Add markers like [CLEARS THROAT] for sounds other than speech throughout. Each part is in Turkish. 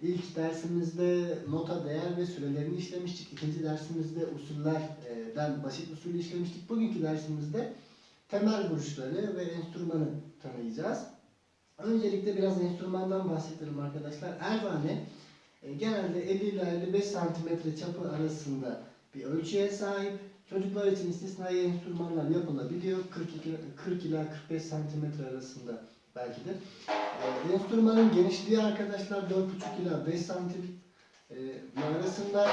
İlk dersimizde nota, değer ve sürelerini işlemiştik. İkinci dersimizde usullerden basit usulü işlemiştik. Bugünkü dersimizde temel vuruşları ve enstrümanı tanıyacağız. Öncelikle biraz enstrümandan bahsedelim arkadaşlar. Ervane e, genelde 50 ile 55 santimetre çapı arasında bir ölçüye sahip. Çocuklar için istisnai enstrümanlar yapılabiliyor. 42, 40 ila 45 santimetre arasında belki de. Ee, enstrümanın genişliği arkadaşlar 4,5 ila 5 santim e, arasında.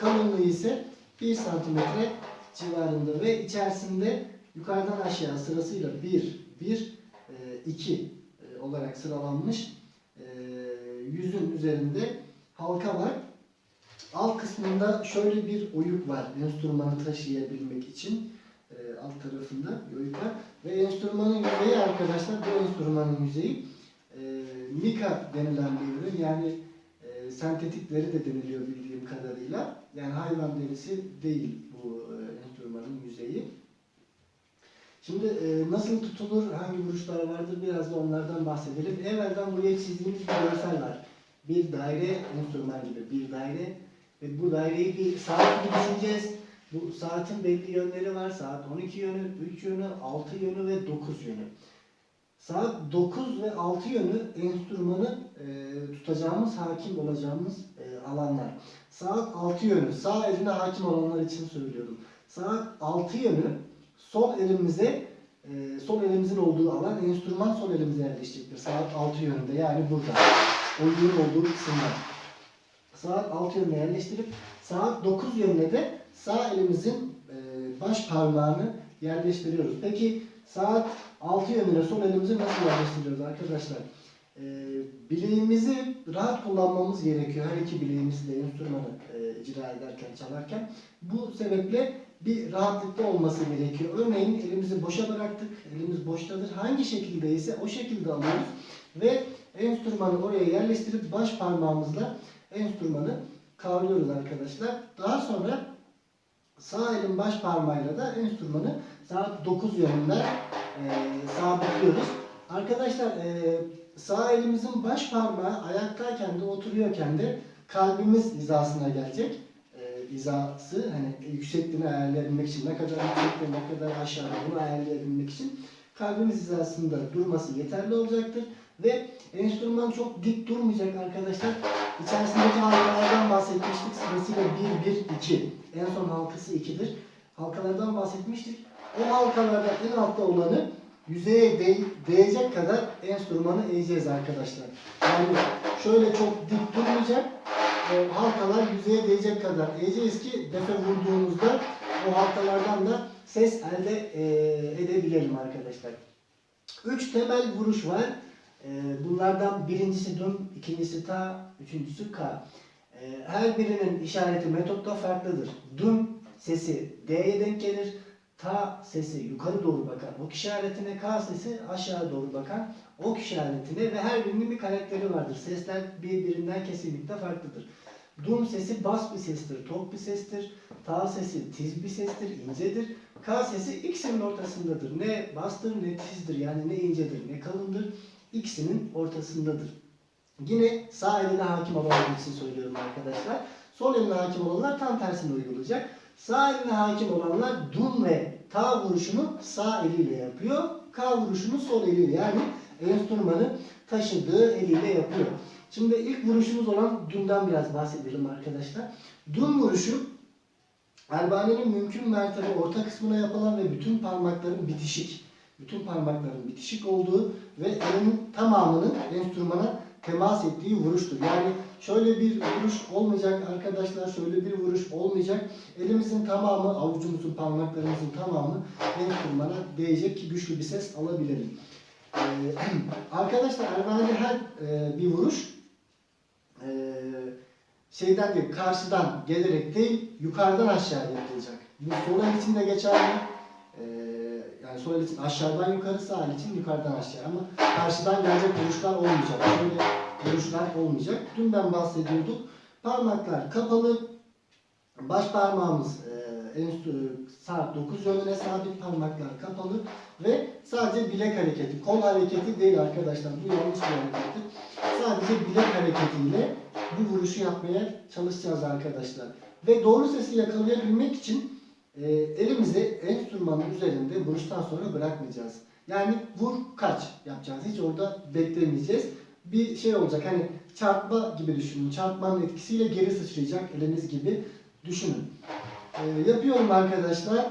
Kalınlığı ise 1 santimetre civarında ve içerisinde yukarıdan aşağı sırasıyla 1, 1, 2 olarak sıralanmış e, yüzün üzerinde halka var. Alt kısmında şöyle bir oyuk var enstrümanı taşıyabilmek için. E, alt tarafında bir oyuk var. Ve enstrümanın yüzeyi arkadaşlar bu enstrümanın yüzeyi e, mika denilen bir ürün. Yani e, sentetik deri de deniliyor bildiğim kadarıyla. Yani hayvan derisi değil bu e, enstrümanın yüzeyi. Şimdi e, nasıl tutulur, hangi vuruşlar vardır biraz da onlardan bahsedelim. Evvelden buraya çizdiğimiz bir görsel var. Bir daire enstrüman gibi bir daire ve bu daireyi bir saat gibi düşüneceğiz. Bu saatin belli yönleri var. Saat 12 yönü, 3 yönü, 6 yönü ve 9 yönü. Saat 9 ve 6 yönü enstrümanı e, tutacağımız, hakim olacağımız e, alanlar. Saat 6 yönü, sağ eline hakim olanlar için söylüyorum. Saat 6 yönü sol elimize, e, sol elimizin olduğu alan enstrüman sol elimize yerleşecektir. Saat 6 yönünde yani burada. Oyunun olduğu kısımda. Saat 6 yönüne yerleştirip saat 9 yönüne de sağ elimizin e, baş parmağını yerleştiriyoruz. Peki saat 6 yönüne sol elimizi nasıl yerleştiriyoruz arkadaşlar? E, bileğimizi rahat kullanmamız gerekiyor. Her iki bileğimizle enstrümanı e, icra ederken, çalarken. Bu sebeple bir rahatlıkta olması gerekiyor. Örneğin elimizi boşa bıraktık, elimiz boştadır. Hangi şekildeyse o şekilde alıyoruz ve enstrümanı oraya yerleştirip baş parmağımızla enstrümanı kavruyoruz arkadaşlar. Daha sonra sağ elin baş parmağıyla da enstrümanı saat 9 yönünde e, sabitliyoruz. Arkadaşlar e, sağ elimizin baş parmağı ayaktayken de oturuyorken de kalbimiz hizasına gelecek. E, hizası hani yüksekliğini ayarlayabilmek için ne kadar yüksekte ne kadar aşağıda bunu ayarlayabilmek için kalbimiz hizasında durması yeterli olacaktır. Ve enstrüman çok dik durmayacak arkadaşlar. İçerisindeki bahsetmiştik. Sırasıyla 1, 1, 2. En son halkası 2'dir. Halkalardan bahsetmiştik. O halkalardan en altta olanı yüzeye değ değecek kadar enstrümanı eğeceğiz arkadaşlar. Yani şöyle çok dik durmayacak. E, halkalar yüzeye değecek kadar eğeceğiz ki defe vurduğumuzda o halkalardan da ses elde e, edebilelim arkadaşlar. Üç temel vuruş var. Ee, Bunlardan birincisi dum, ikincisi ta, üçüncüsü ka. Ee, Her birinin işareti metotta farklıdır. Dum sesi D'ye denk gelir. Ta sesi yukarı doğru bakan ok işaretine, ka sesi aşağı doğru bakan ok işaretine ve her birinin bir karakteri vardır. Sesler birbirinden kesinlikle farklıdır. Dum sesi bas bir sestir, tok bir sestir. Ta sesi tiz bir sestir, incedir. Ka sesi ikisinin ortasındadır. Ne bastır ne tizdir yani ne incedir ne kalındır ikisinin ortasındadır. Yine sağ eline hakim olanlar için söylüyorum arkadaşlar. Sol eline hakim olanlar tam tersini uygulayacak. Sağ eline hakim olanlar dum ve ta vuruşunu sağ eliyle yapıyor. Ka vuruşunu sol eliyle yani enstrümanı taşıdığı eliyle yapıyor. Şimdi ilk vuruşumuz olan dumdan biraz bahsedelim arkadaşlar. Dum vuruşu Erbane'nin mümkün mertebe orta kısmına yapılan ve bütün parmakların bitişik bütün parmakların bitişik olduğu ve elin tamamının enstrümana temas ettiği vuruştur. Yani şöyle bir vuruş olmayacak arkadaşlar, şöyle bir vuruş olmayacak. Elimizin tamamı, avucumuzun, parmaklarımızın tamamı enstrümana değecek ki güçlü bir ses alabilelim. Ee, [CLEARS THROAT] arkadaşlar Ervani'de her e, bir vuruş e, şeyden değil, karşıdan gelerek değil, yukarıdan aşağı yapılacak. Bu el için de geçerli. Ee, yani sol el için aşağıdan yukarı, sağ el için yukarıdan aşağı. Ama karşıdan gelecek vuruşlar olmayacak. Böyle vuruşlar olmayacak. Dünden bahsediyorduk. Parmaklar kapalı. Baş parmağımız e, enstitü, saat 9 yönüne sabit parmaklar kapalı ve sadece bilek hareketi, kol hareketi değil arkadaşlar. Bu yanlış bir harekettir. Sadece bilek hareketiyle bu vuruşu yapmaya çalışacağız arkadaşlar. Ve doğru sesi yakalayabilmek için e, elimizi enstrümanın üzerinde vuruştan sonra bırakmayacağız. Yani vur kaç yapacağız. Hiç orada beklemeyeceğiz. Bir şey olacak hani çarpma gibi düşünün. Çarpmanın etkisiyle geri sıçrayacak eliniz gibi düşünün. E, yapıyorum arkadaşlar.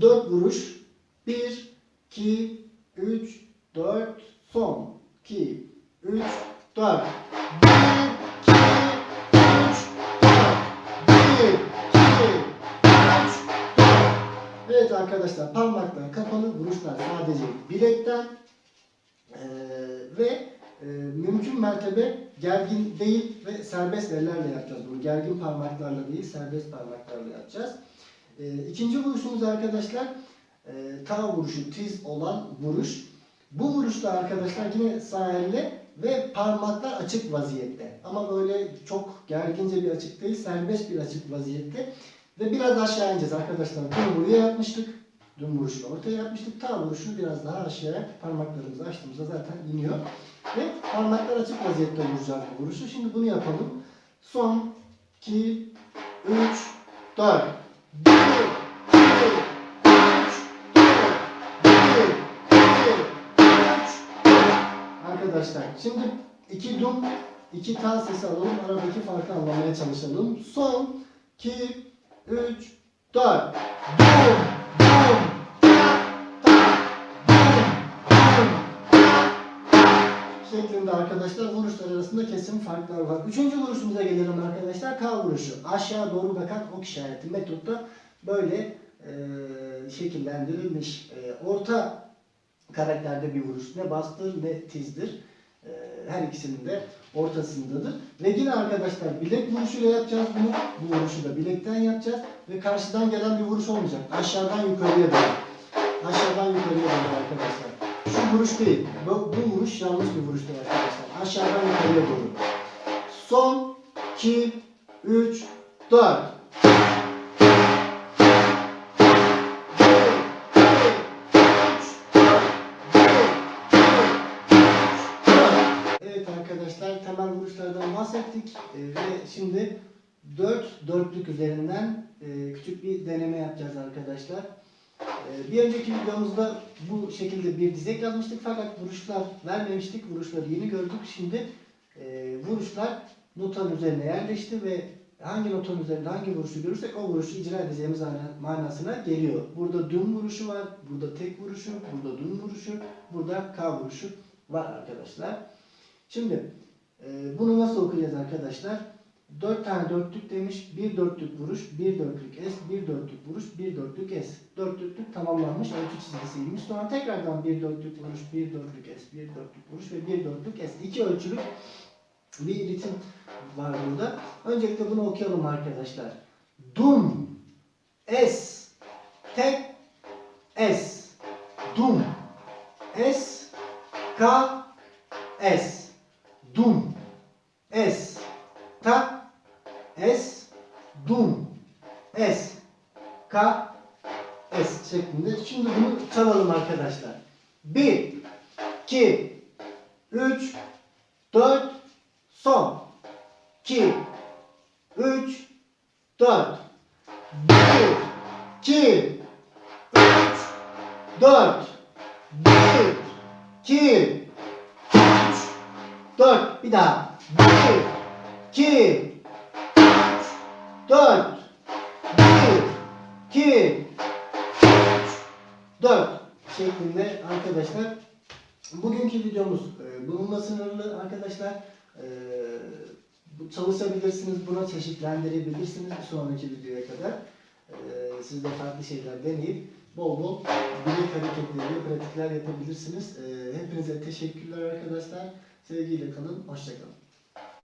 4 vuruş. 1, 2, 3, 4, son. 2, 3, 4. arkadaşlar parmaklar kapalı vuruşlar sadece bilekten Ee, ve e, mümkün mertebe gergin değil ve serbest ellerle yapacağız bunu. Gergin parmaklarla değil serbest parmaklarla yapacağız. Ee, ikinci vuruşumuz arkadaşlar e, ta vuruşu, tiz olan vuruş. Bu vuruşta arkadaşlar yine sağ elle ve parmaklar açık vaziyette. Ama böyle çok gergince bir açık değil, serbest bir açık vaziyette. Ve biraz aşağı ineceğiz arkadaşlar. Dün buraya yapmıştık. Dün vuruşunu ortaya yapmıştık. Ta vuruşunu biraz daha aşağıya parmaklarımızı açtığımızda zaten iniyor. Ve parmaklar açık vaziyette vuracağız bu vuruşu. Şimdi bunu yapalım. Son 2 3 4 1 2 Arkadaşlar şimdi iki dum, iki ta sesi alalım. Aradaki farkı anlamaya çalışalım. Son 2 3 4 Dum, dum, ta, ta, dum, ta, ta şeklinde arkadaşlar vuruşlar arasında kesin farklar var. Üçüncü vuruşumuza gelelim arkadaşlar. K vuruşu. Aşağı doğru bakan ok işareti metotta böyle e, şekillendirilmiş. E, orta karakterde bir vuruş. Ne bastır ne tizdir. E, her ikisinin de ortasındadır. Ve yine arkadaşlar bilek vuruşuyla yapacağız bunu. Bu vuruşu da bilekten yapacağız. Ve karşıdan gelen bir vuruş olmayacak. Aşağıdan yukarıya doğru. Aşağıdan yukarıya doğru arkadaşlar. Şu vuruş değil. Bu, bu vuruş yanlış bir vuruştur arkadaşlar. Aşağıdan yukarıya doğru. Son 2 3 4 arkadaşlar temel vuruşlardan bahsettik Ee, ve şimdi 4 dörtlük üzerinden e, küçük bir deneme yapacağız arkadaşlar. Ee, Bir önceki videomuzda bu şekilde bir dizek yazmıştık fakat vuruşlar vermemiştik. Vuruşları yeni gördük. Şimdi e, vuruşlar notanın üzerine yerleşti ve hangi notanın üzerinde hangi vuruşu görürsek o vuruşu icra edeceğimiz mana- manasına geliyor. Burada düm vuruşu var, burada tek vuruşu, burada düm vuruşu, burada K vuruşu var arkadaşlar. Şimdi e, bunu nasıl okuyacağız arkadaşlar? 4 tane dörtlük demiş. Bir dörtlük vuruş, bir dörtlük es, bir dörtlük vuruş, bir dörtlük es. Dörtlüklük tamamlanmış ölçü çizgisiymiş. Sonra tekrardan bir dörtlük vuruş, bir dörtlük es, bir dörtlük vuruş ve bir dörtlük es. İki ölçülük bir ritim var burada. Öncelikle bunu okuyalım arkadaşlar. Dum, es, tek, es, ka, es şeklinde. Şimdi bunu çalalım arkadaşlar. 1, 2, 3, 4, son. 2, 3, 4, 1, 2, 3, 4, 1, 2, 3, 4. Bir daha. 1, 2, 3, 4, 1, 2, 3, 4 şeklinde arkadaşlar. Bugünkü videomuz e, bununla sınırlı arkadaşlar. E, çalışabilirsiniz, buna çeşitlendirebilirsiniz bir sonraki videoya kadar. E, siz de farklı şeyler deneyip bol bol bilek hareketleri, pratikler yapabilirsiniz. E, hepinize teşekkürler arkadaşlar. Sevgiyle kalın, hoşçakalın.